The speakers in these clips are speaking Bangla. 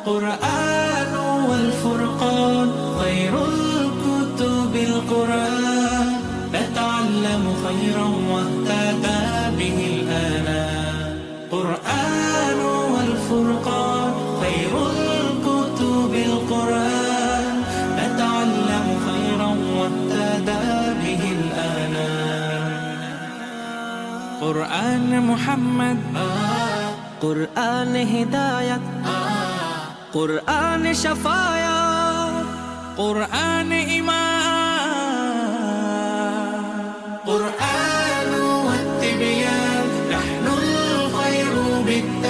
القرآن والفرقان خير الكتب القرآن. نتعلم خيرا واهتدى به الآنام قرآن والفرقان خير الكتب القرآن. نتعلم خيرا واهتدى به الآنام قرآن محمد. آه. قرآن هداية. آه. قرآن شفايا قرآن إيمان قرآن والتبيان نحن الخير بالتبيان.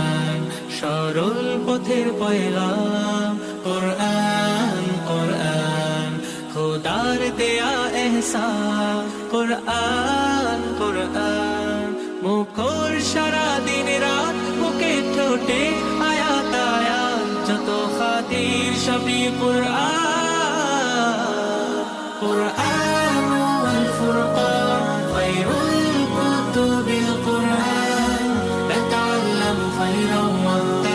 সরল পথের পয়গাম কোরআন কোরআন, খোদার দেয়া এহসান। কোরআন কোরআন, মুখর সারা দিন রাত মুখে ঠোঁটে আয়াত আয়াত যত খাতির সবই কোরআন। কোরআন someone